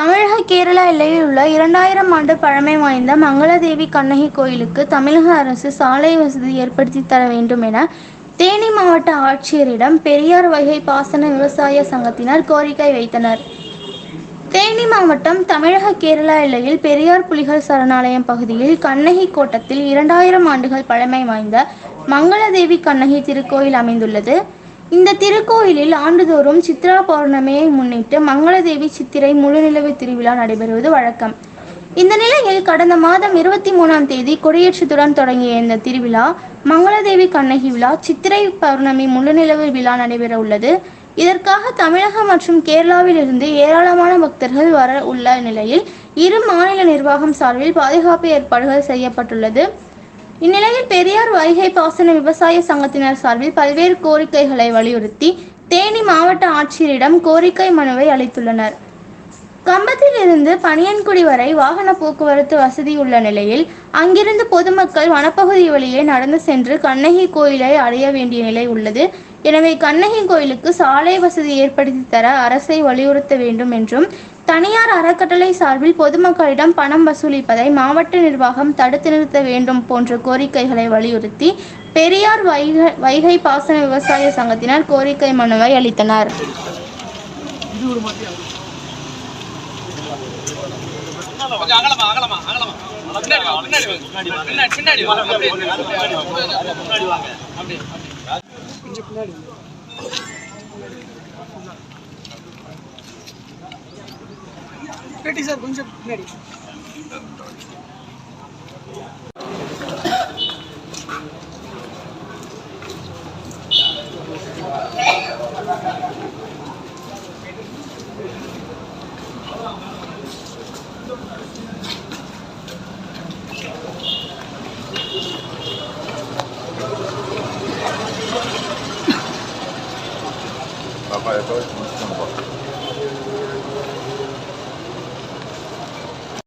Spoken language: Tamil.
தமிழக கேரளா எல்லையில் உள்ள இரண்டாயிரம் ஆண்டு பழமை வாய்ந்த மங்களதேவி கண்ணகி கோயிலுக்கு தமிழக அரசு சாலை வசதி ஏற்படுத்தி தர வேண்டும் என தேனி மாவட்ட ஆட்சியரிடம் பெரியார் வகை பாசன விவசாய சங்கத்தினர் கோரிக்கை வைத்தனர். தேனி மாவட்டம் தமிழக கேரளா எல்லையில் பெரியார் புலிகள் சரணாலயம் பகுதியில் கண்ணகி கோட்டத்தில் இரண்டாயிரம் ஆண்டுகள் பழமை வாய்ந்த மங்களதேவி கண்ணகி திருக்கோயில் அமைந்துள்ளது. இந்த திருக்கோயிலில் ஆண்டுதோறும் சித்ரா பௌர்ணமியை முன்னிட்டு மங்களதேவி சித்திரை முழுநிலவு திருவிழா நடைபெறுவது வழக்கம். இந்த நிலையில் கடந்த மாதம் இருபத்தி மூணாம் தேதி கொடியேற்றத்துடன் தொடங்கிய இந்த திருவிழா மங்களதேவி கண்ணகி விழா சித்திரை பௌர்ணமி முழுநிலவு விழா நடைபெற உள்ளது. இதற்காக தமிழகம் மற்றும் கேரளாவில் இருந்து ஏராளமான பக்தர்கள் வர உள்ள நிலையில் இரு மாநில நிர்வாகம் சார்பில் பாதுகாப்பு ஏற்பாடுகள் செய்யப்பட்டுள்ளது. இந்நிலையில் பெரியார் வைகை பாசன விவசாய சங்கத்தினர் சார்பில் பல்வேறு கோரிக்கைகளை வலியுறுத்தி தேனி மாவட்ட ஆட்சியரிடம் கோரிக்கை மனுவை அளித்துள்ளனர். கம்பத்தில் இருந்து பனியன்குடி வரை வாகன போக்குவரத்து வசதி உள்ள நிலையில் அங்கிருந்து பொதுமக்கள் வனப்பகுதி வழியே நடந்து சென்று கண்ணகி கோயிலை அடைய வேண்டிய நிலை உள்ளது. எனவே கண்ணகி கோயிலுக்கு சாலை வசதி ஏற்படுத்தி தர அரசை வலியுறுத்த வேண்டும் என்றும் தனியார் அறக்கட்டளை சார்பில் பொதுமக்களிடம் பணம் வசூலிப்பதை மாவட்ட நிர்வாகம் தடுத்து நிறுத்த வேண்டும் போன்ற கோரிக்கைகளை வலியுறுத்தி பெரியார் வைகை வைகை பாசன விவசாய சங்கத்தினர் கோரிக்கை மனுவை அளித்தனர். பின்னாடி பின்னாடி சார் கொஞ்சம் பின்னாடி Papai, eu tô